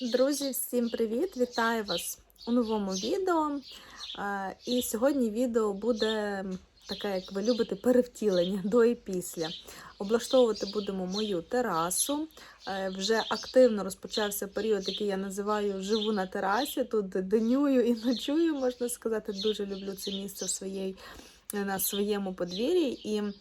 Друзі, всім привіт! Вітаю вас у новому відео. Е, І сьогодні відео буде таке, як ви любите, перевтілення до і після. Облаштовувати будемо мою терасу. Е, Вже активно розпочався період, який я називаю живу на терасі. Тут денюю і ночую, можна сказати. Дуже люблю це місце в своїй, на своєму подвір'ї.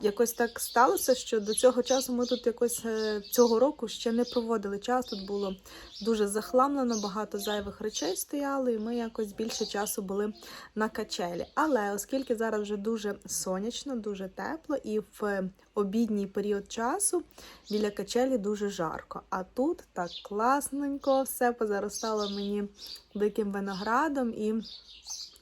Якось так сталося, що до цього часу ми тут якось е, цього року ще не проводили час. Тут було дуже захламлено, багато зайвих речей стояли, і ми якось більше часу були на качелі. Але оскільки зараз вже дуже сонячно, дуже тепло, і в обідній період часу біля качелі дуже жарко. А тут так класненько, все позаростало мені диким виноградом і.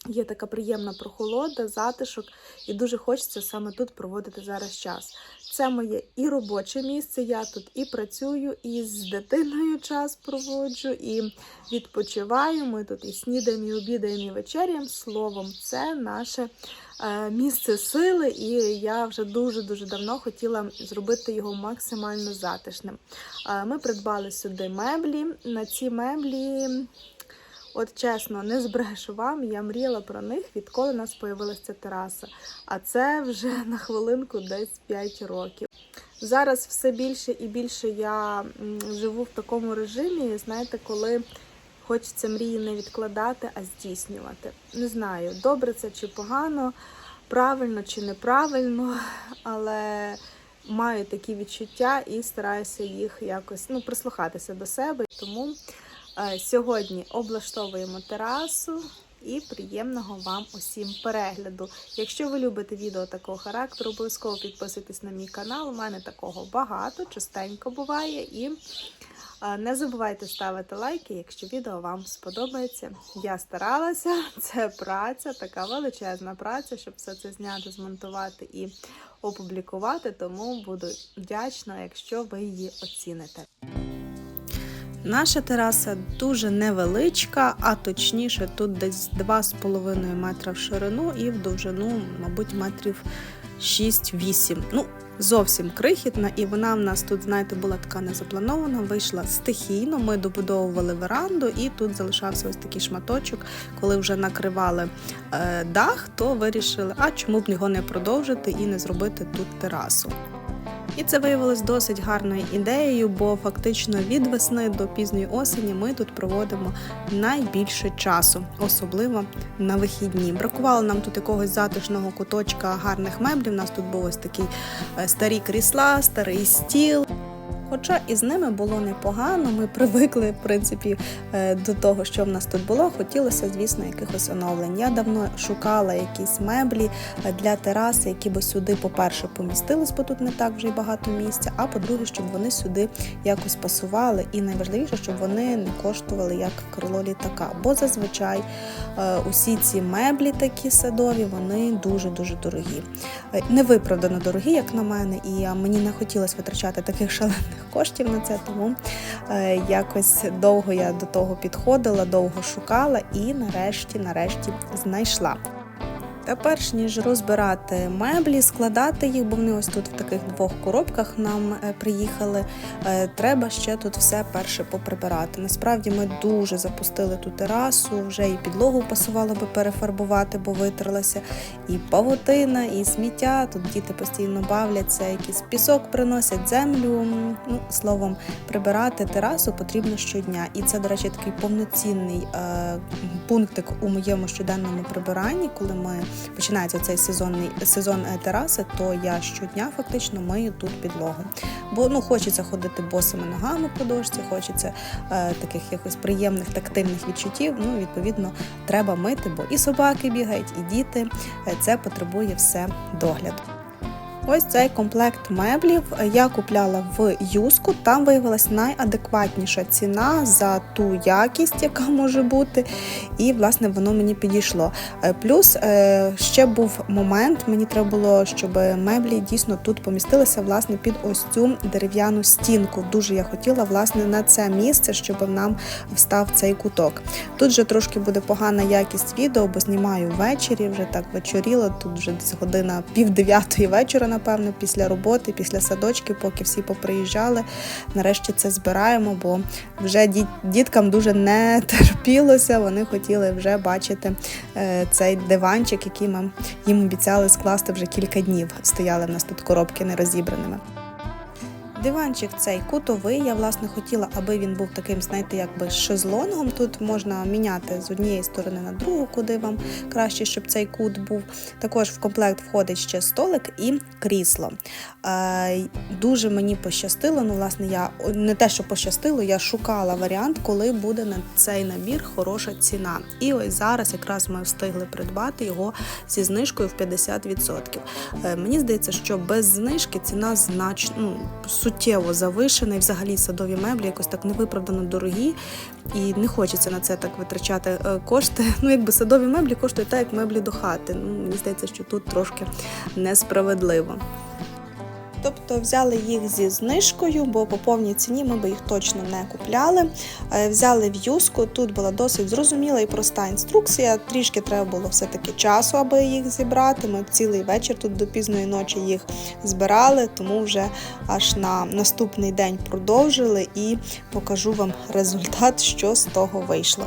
Є така приємна прохолода, затишок, і дуже хочеться саме тут проводити зараз час. Це моє і робоче місце. Я тут і працюю, і з дитиною час проводжу, і відпочиваю. Ми тут і снідаємо, і обідаємо, і вечеряємо. Словом, це наше е, місце сили, і я вже дуже-дуже давно хотіла зробити його максимально затишним. Е, ми придбали сюди меблі. На ці меблі. От чесно, не збрешу вам, я мріяла про них, відколи у нас появилася тераса. А це вже на хвилинку десь 5 років. Зараз все більше і більше я живу в такому режимі, знаєте, коли хочеться мрії не відкладати, а здійснювати. Не знаю, добре це чи погано, правильно чи неправильно, але маю такі відчуття і стараюся їх якось ну, прислухатися до себе. Тому. Е, Сьогодні облаштовуємо терасу і приємного вам усім перегляду. Якщо ви любите відео такого характеру, обов'язково підписуйтесь на мій канал. У мене такого багато, частенько буває. І е, не забувайте ставити лайки, якщо відео вам сподобається. Я старалася, це праця, така величезна праця, щоб все це зняти, змонтувати і опублікувати. Тому буду вдячна, якщо ви її оціните. Наша тераса дуже невеличка, а точніше, тут десь 2,5 метра в ширину і в довжину, мабуть, метрів 6-8. Ну, зовсім крихітна, і вона в нас тут, знаєте, була така незапланована, вийшла стихійно. Ми добудовували веранду, і тут залишався ось такий шматочок. Коли вже накривали е, дах, то вирішили, а чому б його не продовжити і не зробити тут терасу. І це виявилось досить гарною ідеєю, бо фактично від весни до пізньої осені ми тут проводимо найбільше часу, особливо на вихідні. Бракувало нам тут якогось затишного куточка гарних меблів. У нас тут був ось такий е, старі крісла, старий стіл. Хоча і з ними було непогано, ми привикли, в принципі, е, до того, що в нас тут було. Хотілося, звісно, якихось оновлень. Я давно шукала якісь меблі е, для тераси, які би сюди, по-перше, помістились, бо тут не так вже й багато місця. А по-друге, щоб вони сюди якось пасували. І найважливіше, щоб вони не коштували як крило літака. Бо зазвичай е, усі ці меблі, такі садові, вони дуже дуже дорогі. Невиправдано дорогі, як на мене, і мені не хотілося витрачати таких шалених коштів на це, тому е, якось довго я до того підходила, довго шукала і нарешті, нарешті знайшла. Та перш ніж розбирати меблі, складати їх, бо вони ось тут в таких двох коробках нам е, приїхали. е, Треба ще тут все перше поприбирати. Насправді ми дуже запустили ту терасу, вже і підлогу пасувало би перефарбувати, бо витерлася, і павутина, і сміття. Тут діти постійно бавляться, якийсь пісок приносять землю. Ну, словом, прибирати терасу потрібно щодня. І це, до речі, такий повноцінний е, пунктик у моєму щоденному прибиранні, коли ми починається цей сезонний сезон е, тераси, то я щодня фактично мию тут підлогу. Бо ну хочеться ходити босими ногами по дошці, хочеться е, таких якось приємних тактильних відчуттів. Ну, відповідно, треба мити, бо і собаки бігають, і діти. Е, Це потребує все догляду. Ось цей комплект меблів я купляла в юску. Там виявилась найадекватніша ціна за ту якість, яка може бути, і власне воно мені підійшло. Е, Плюс е, ще був момент, мені треба було, щоб меблі дійсно тут помістилися власне під ось цю дерев'яну стінку. Дуже я хотіла власне на це місце, щоб нам встав цей куток. Тут вже трошки буде погана якість відео, бо знімаю ввечері, вже так вечоріло. Тут вже десь година пів дев'ятої вечора напевно, після роботи, після садочки, поки всі поприїжджали. Нарешті це збираємо, бо вже діт- діткам дуже не терпілося. Вони хотіли вже бачити е, цей диванчик, який ми їм обіцяли скласти вже кілька днів. Стояли в нас тут коробки нерозібраними. Диванчик цей кутовий. Я власне хотіла, аби він був таким, знаєте, якби шезлонгом. Тут можна міняти з однієї сторони на другу, куди вам краще, щоб цей кут був. Також в комплект входить ще столик і крісло. Е, дуже мені пощастило. Ну, власне, я не те, що пощастило, я шукала варіант, коли буде на цей набір хороша ціна. І ось зараз якраз ми встигли придбати його зі знижкою в 50%. Е, Мені здається, що без знижки ціна значно ну, суттєво завишена, завишений. взагалі садові меблі якось так невиправдано дорогі, і не хочеться на це так витрачати е, кошти. Ну, якби садові меблі коштують так, як меблі до хати. Ну, мені здається, що тут трошки несправедливо. Тобто взяли їх зі знижкою, бо по повній ціні ми би їх точно не купляли. Е, Взяли в'юзку. Тут була досить зрозуміла і проста інструкція. Трішки треба було все-таки часу, аби їх зібрати. Ми цілий вечір тут до пізної ночі їх збирали, тому вже аж на наступний день продовжили і покажу вам результат, що з того вийшло.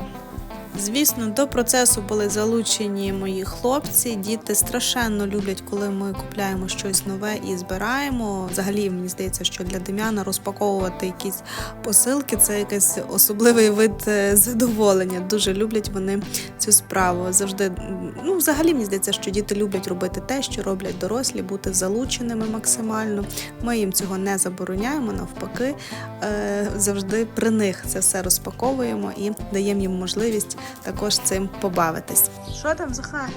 Звісно, до процесу були залучені мої хлопці. Діти страшенно люблять, коли ми купляємо щось нове і збираємо. Взагалі, мені здається, що для Дем'яна розпаковувати якісь посилки це якийсь особливий вид е, задоволення. Дуже люблять вони цю справу. Завжди, ну, взагалі, мені здається, що діти люблять робити те, що роблять дорослі, бути залученими максимально. Ми їм цього не забороняємо, навпаки, е, завжди при них це все розпаковуємо і даємо їм можливість також цим побавитись. Що там, Захар?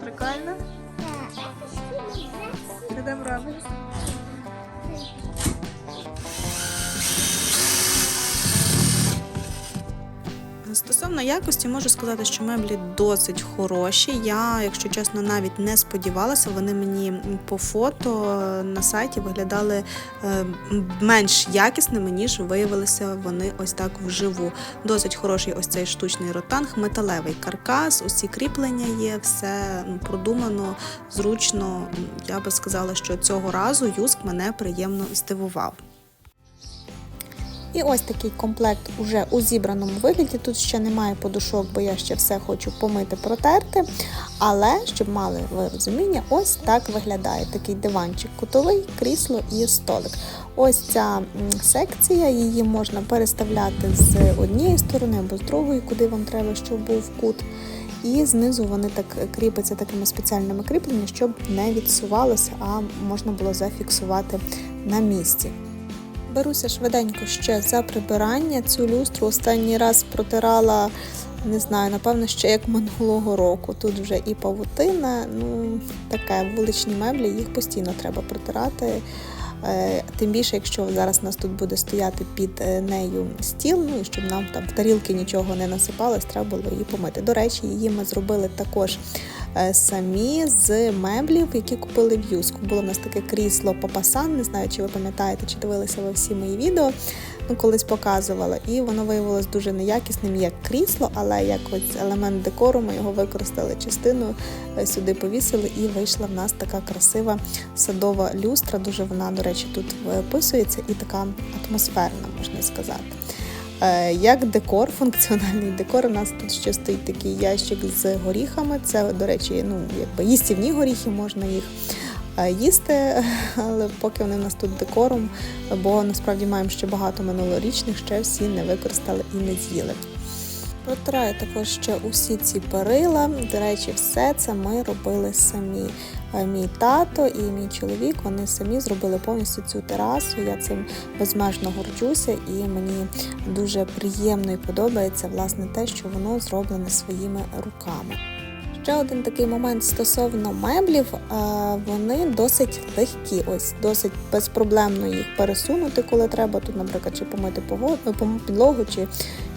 Прикольно? Ти там робиш? Стосовно якості, можу сказати, що меблі досить хороші. Я, якщо чесно, навіть не сподівалася. Вони мені по фото на сайті виглядали е, менш якісними, ніж виявилися вони ось так вживу. Досить хороший ось цей штучний ротанг, металевий каркас, усі кріплення є, все продумано, зручно. Я би сказала, що цього разу юск мене приємно здивував. І ось такий комплект уже у зібраному вигляді. Тут ще немає подушок, бо я ще все хочу помити, протерти. Але щоб мали ви розуміння, ось так виглядає такий диванчик кутовий, крісло і столик. Ось ця секція, її можна переставляти з однієї сторони або з другої, куди вам треба, щоб був кут. І знизу вони так кріпляться такими спеціальними кріпленнями, щоб не відсувалося, а можна було зафіксувати на місці. Беруся швиденько ще за прибирання. Цю люстру останній раз протирала, не знаю, напевно, ще як минулого року. Тут вже і павутина, ну таке вуличні меблі, їх постійно треба протирати. Е, Тим більше, якщо зараз у нас тут буде стояти під е, нею стіл, ну і щоб нам там в тарілки нічого не насипалось, треба було її помити. До речі, її ми зробили також е, самі з меблів, які купили в Юску. Було в нас таке крісло Папасан, не знаю, чи ви пам'ятаєте, чи дивилися ви всі мої відео. Ну, колись показувала, і воно виявилось дуже неякісним як крісло, але як ось елемент декору ми його використали частину, е, сюди повісили, і вийшла в нас така красива садова люстра. Дуже вона, до речі, тут виписується і така атмосферна, можна сказати. Е, Як декор, функціональний декор, у нас тут ще стоїть такий ящик з горіхами. Це, до речі, ну, якби їстівні горіхи, можна їх їсти, але поки вони у нас тут декором, бо насправді маємо ще багато минулорічних, ще всі не використали і не з'їли. Протираю також ще усі ці перила. До речі, все це ми робили самі. Е, Мій тато і мій чоловік вони самі зробили повністю цю терасу. Я цим безмежно горджуся, і мені дуже приємно і подобається власне те, що воно зроблене своїми руками. Ще один такий момент стосовно меблів, е, вони досить легкі, ось досить безпроблемно їх пересунути, коли треба. Тут, наприклад, чи помити підлогу, чи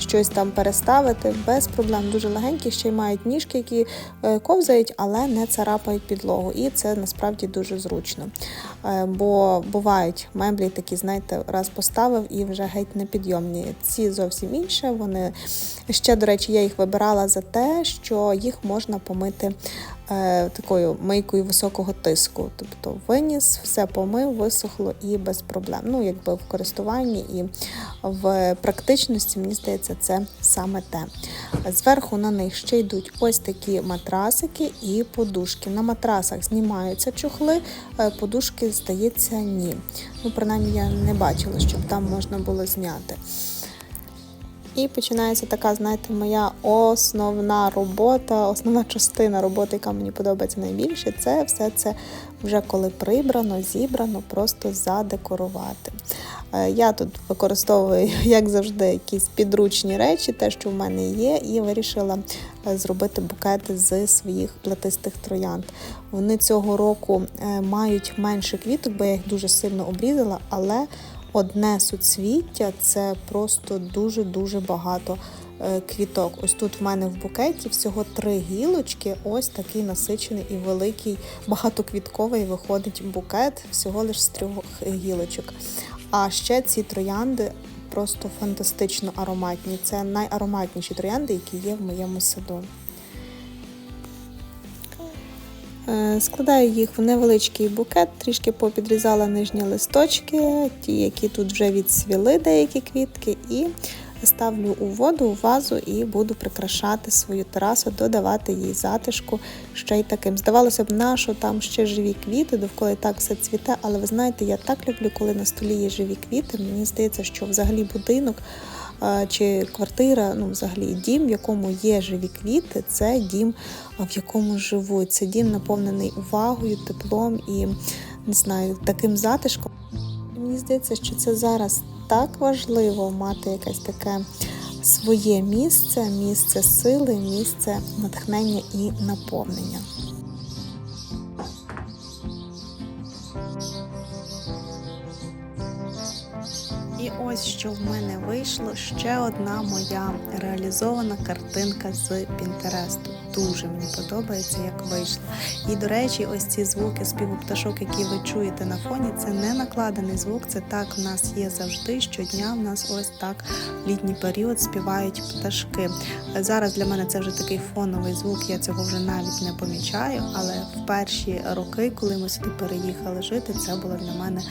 щось там переставити. Без проблем дуже легенькі, ще й мають ніжки, які е, ковзають, але не царапають підлогу. І це насправді дуже зручно. Е, Бо бувають меблі такі, знаєте, раз поставив і вже геть непідйомні. Ці зовсім інше. Вони ще, до речі, я їх вибирала за те, що їх можна помити такою мийкою високого тиску. Тобто виніс, все помив, висохло і без проблем. Ну, якби в користуванні і в практичності, мені здається, це саме те. Зверху на них ще йдуть ось такі матрасики і подушки. На матрасах знімаються чохли, е, подушки, здається, ні. Ну, принаймні, я не бачила, щоб там можна було зняти. І починається така, знаєте, моя основна робота, основна частина роботи, яка мені подобається найбільше, це все це вже коли прибрано, зібрано, просто задекорувати. Е, Я тут використовую, як завжди, якісь підручні речі, те, що в мене є, і вирішила е, зробити букети з своїх платистих троянд. Вони цього року е, мають менше квіток, бо я їх дуже сильно обрізала, але одне суцвіття це просто дуже-дуже багато е, квіток. Ось тут в мене в букеті всього три гілочки, ось такий насичений і великий, багатоквітковий виходить букет, всього лише з трьох гілочок. А ще ці троянди просто фантастично ароматні. Це найароматніші троянди, які є в моєму саду. Складаю їх в невеличкий букет, трішки попідрізала нижні листочки, ті, які тут вже відсвіли деякі квітки, і ставлю у воду, у вазу і буду прикрашати свою терасу, додавати їй затишку ще й таким. Здавалося б, на що там ще живі квіти, довкола і так все цвіте, але ви знаєте, я так люблю, коли на столі є живі квіти. Мені здається, що взагалі будинок е, чи квартира, ну взагалі дім, в якому є живі квіти, це дім, в якому живуть. Це дім наповнений увагою, теплом і не знаю, таким затишком. Мені здається, що це зараз так важливо мати якесь таке своє місце, місце сили, місце натхнення і наповнення. Ось що в мене вийшло ще одна моя реалізована картинка з Пінтересту. Дуже мені подобається, як вийшло. І до речі, ось ці звуки співу пташок, які ви чуєте на фоні, це не накладений звук. Це так в нас є завжди. Щодня в нас ось так в літній період співають пташки. Зараз для мене це вже такий фоновий звук. Я цього вже навіть не помічаю. Але в перші роки, коли ми сюди переїхали жити, це було для мене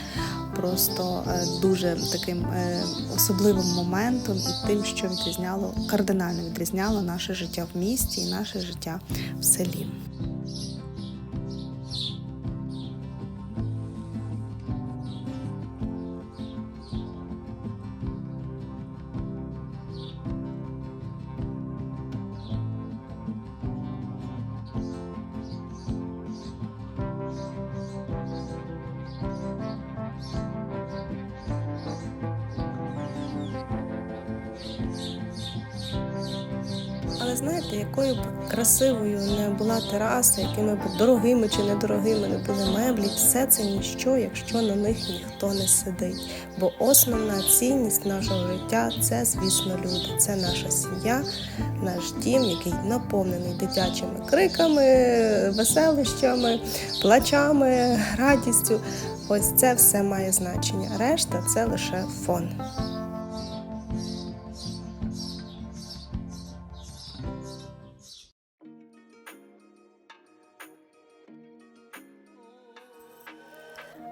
просто е, дуже таким е, особливим моментом і тим, що відрізняло кардинально відрізняло наше життя в місті і наше життя в селі. Але знаєте, якою б красивою не була тераса, якими б дорогими чи недорогими не були меблі, все це ніщо, якщо на них ніхто не сидить. Бо основна цінність нашого життя це, звісно, люди. Це наша сім'я, наш дім, який наповнений дитячими криками, веселищами, плачами, радістю. Ось це все має значення. Решта це лише фон.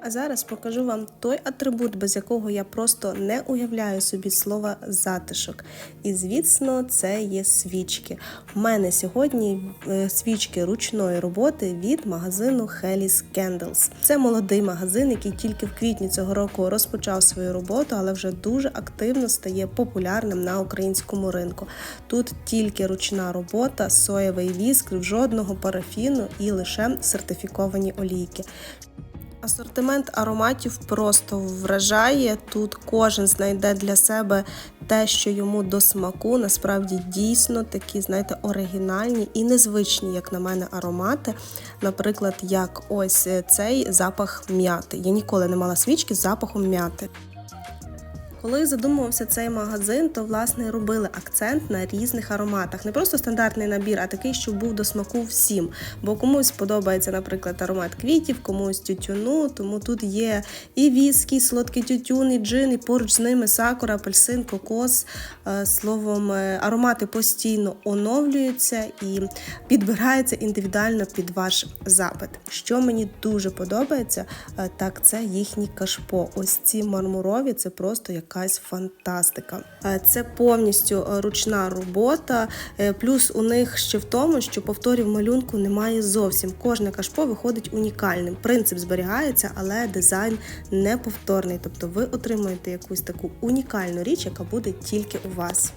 А зараз покажу вам той атрибут, без якого я просто не уявляю собі слова затишок. І звісно, це є свічки. У мене сьогодні е, свічки ручної роботи від магазину Hellis Candles. Це молодий магазин, який тільки в квітні цього року розпочав свою роботу, але вже дуже активно стає популярним на українському ринку. Тут тільки ручна робота, соєвий віск, жодного парафіну і лише сертифіковані олійки. Асортимент ароматів просто вражає. Тут кожен знайде для себе те, що йому до смаку. Насправді дійсно такі, знаєте, оригінальні і незвичні, як на мене, аромати. Наприклад, як ось цей запах м'яти. Я ніколи не мала свічки з запахом м'яти. Коли задумувався цей магазин, то власне робили акцент на різних ароматах. Не просто стандартний набір, а такий, щоб був до смаку всім. Бо комусь подобається, наприклад, аромат квітів, комусь тютюну. Тому тут є і віскі, і солодкий тютюн, і джин, і поруч з ними сакура, апельсин, кокос. Е, Словом, е, аромати постійно оновлюються і підбираються індивідуально під ваш запит. Що мені дуже подобається, е, так це їхні кашпо. Ось ці мармурові це просто якась фантастика. Е, Це повністю е, ручна робота. е, Плюс у них ще в тому, що повторів малюнку немає зовсім. Кожне кашпо виходить унікальним. Принцип зберігається, але дизайн неповторний. Тобто ви отримуєте якусь таку унікальну річ, яка буде тільки у вас.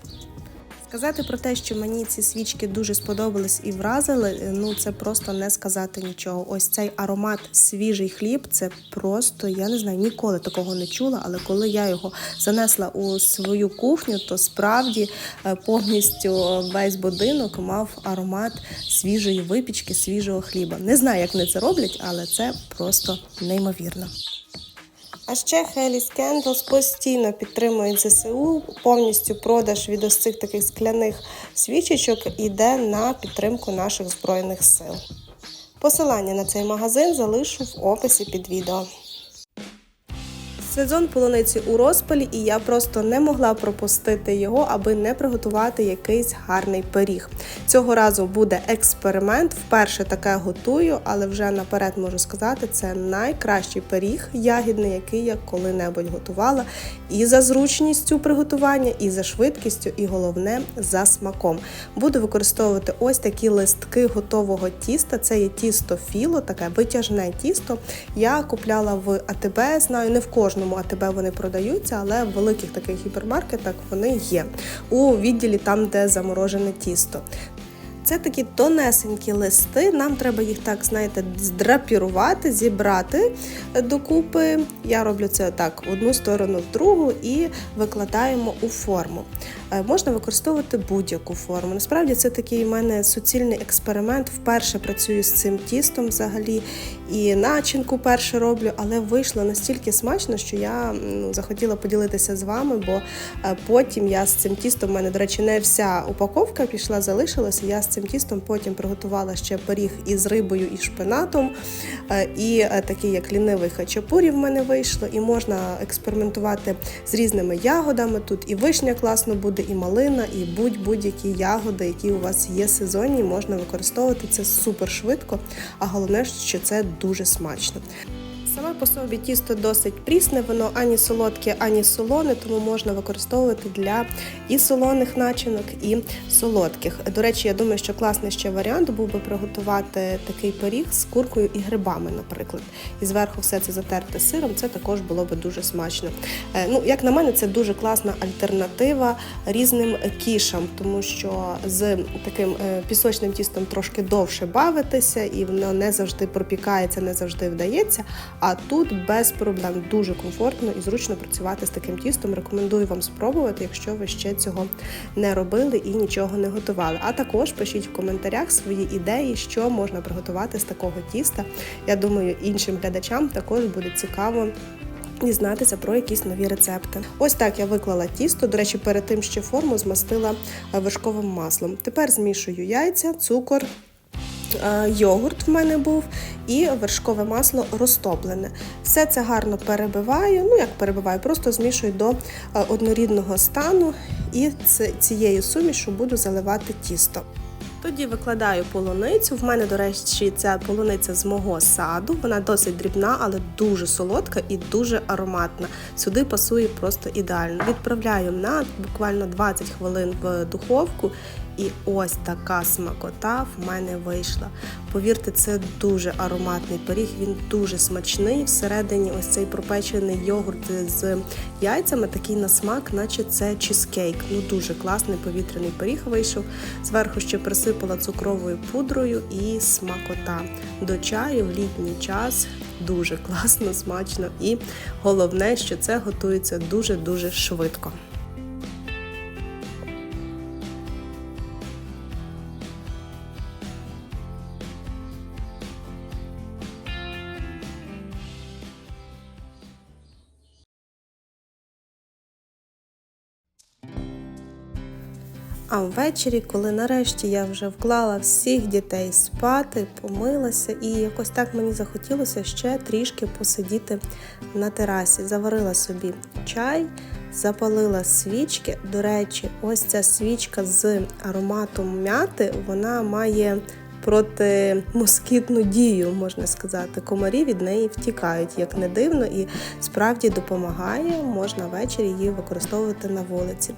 Сказати про те, що мені ці свічки дуже сподобались і вразили, ну це просто не сказати нічого. Ось цей аромат свіжий хліб, це просто я не знаю, ніколи такого не чула. Але коли я його занесла у свою кухню, то справді е, повністю весь будинок мав аромат свіжої випічки, свіжого хліба. Не знаю, як вони це роблять, але це просто неймовірно. А ще Хеліс Candles постійно підтримують ЗСУ. Повністю продаж від ось цих таких скляних свічечок іде на підтримку наших збройних сил. Посилання на цей магазин залишу в описі під відео. Сезон полуниці у розпалі, і я просто не могла пропустити його, аби не приготувати якийсь гарний пиріг. Цього разу буде експеримент. Вперше таке готую, але вже наперед можу сказати, це найкращий пиріг ягідний, який я коли-небудь готувала. І за зручністю приготування, і за швидкістю, і головне за смаком. Буду використовувати ось такі листки готового тіста. Це є тісто філо, таке витяжне тісто. Я купляла в АТБ, знаю, не в кожному АТБ вони продаються, але в великих таких гіпермаркетах вони є у відділі там, де заморожене тісто. Це такі тонесенькі листи. Нам треба їх так, знаєте, здрапірувати, зібрати докупи. Я роблю це так в одну сторону, в другу і викладаємо у форму. Е, Можна використовувати будь-яку форму. Насправді це такий у мене суцільний експеримент. Вперше працюю з цим тістом взагалі. І начинку перше роблю, але вийшло настільки смачно, що я ну, захотіла поділитися з вами, бо е, потім я з цим тістом, в мене, до речі, не вся упаковка пішла, залишилася. Я з цим тістом потім приготувала ще пиріг із рибою і шпинатом. Е, І е, такий, як лінивий хачапурі в мене вийшло. І можна експериментувати з різними ягодами. Тут і вишня класно буде, і малина, і будь-будь-які ягоди, які у вас є сезонні, можна використовувати це супер швидко, а головне, що це дуже смачно. Саме по собі тісто досить прісне, воно ані солодке, ані солоне, тому можна використовувати для і солоних начинок, і солодких. До речі, я думаю, що класний ще варіант був би приготувати такий пиріг з куркою і грибами, наприклад. І зверху все це затерти сиром, це також було би дуже смачно. Е, Ну, як на мене, це дуже класна альтернатива різним кішам, тому що з таким е, пісочним тістом трошки довше бавитися, і воно не завжди пропікається, не завжди вдається. А тут без проблем дуже комфортно і зручно працювати з таким тістом. Рекомендую вам спробувати, якщо ви ще цього не робили і нічого не готували. А також пишіть в коментарях свої ідеї, що можна приготувати з такого тіста. Я думаю, іншим глядачам також буде цікаво. Дізнатися про якісь нові рецепти. Ось так я виклала тісто. До речі, перед тим ще форму змастила вершковим маслом. Тепер змішую яйця, цукор, йогурт в мене був і вершкове масло розтоплене. Все це гарно перебиваю. Ну як перебиваю, просто змішую до е, однорідного стану і цією сумішу буду заливати тісто. Тоді викладаю полуницю. В мене, до речі, ця полуниця з мого саду. Вона досить дрібна, але дуже солодка і дуже ароматна. Сюди пасує просто ідеально. Відправляю на буквально 20 хвилин в духовку. І ось така смакота в мене вийшла. Повірте, це дуже ароматний пиріг, він дуже смачний. Всередині ось цей пропечений йогурт з яйцями, такий на смак, наче це чизкейк. Ну дуже класний повітряний пиріг вийшов. Зверху ще присипала цукровою пудрою і смакота. До чаю в літній час дуже класно, смачно. І головне, що це готується дуже-дуже швидко. А ввечері, коли нарешті я вже вклала всіх дітей спати, помилася, і якось так мені захотілося ще трішки посидіти на терасі. Заварила собі чай, запалила свічки. До речі, ось ця свічка з ароматом м'яти, вона має протимоскітну дію, можна сказати. Комарі від неї втікають, як не дивно, і справді допомагає. Можна ввечері її використовувати на вулиці.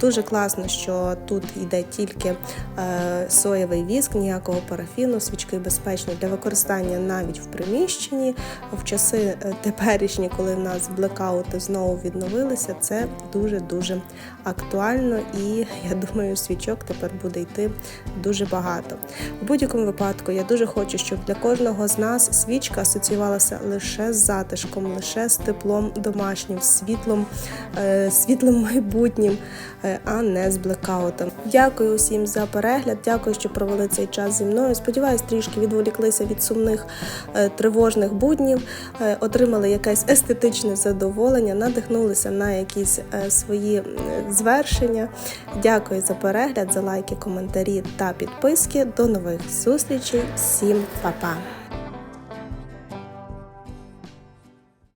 Дуже класно, що тут йде тільки е, соєвий віск, ніякого парафіну, свічки безпечні для використання навіть в приміщенні. В часи е, теперішні, коли в нас блекаути знову відновилися, це дуже дуже актуально, і я думаю, свічок тепер буде йти дуже багато. В будь-якому випадку я дуже хочу, щоб для кожного з нас свічка асоціювалася лише з затишком, лише з теплом домашнім, світлом, е, світлим майбутнім, е, а не з блекаутом. Дякую усім за перегляд. Дякую, що провели цей час зі мною. Сподіваюсь, трішки відволіклися від сумних е, тривожних буднів, отримали якесь естетичне задоволення, надихнулися на якісь свої звершення. Дякую за перегляд, за лайки, коментарі та підписки. До нових зустрічей. Всім па-па!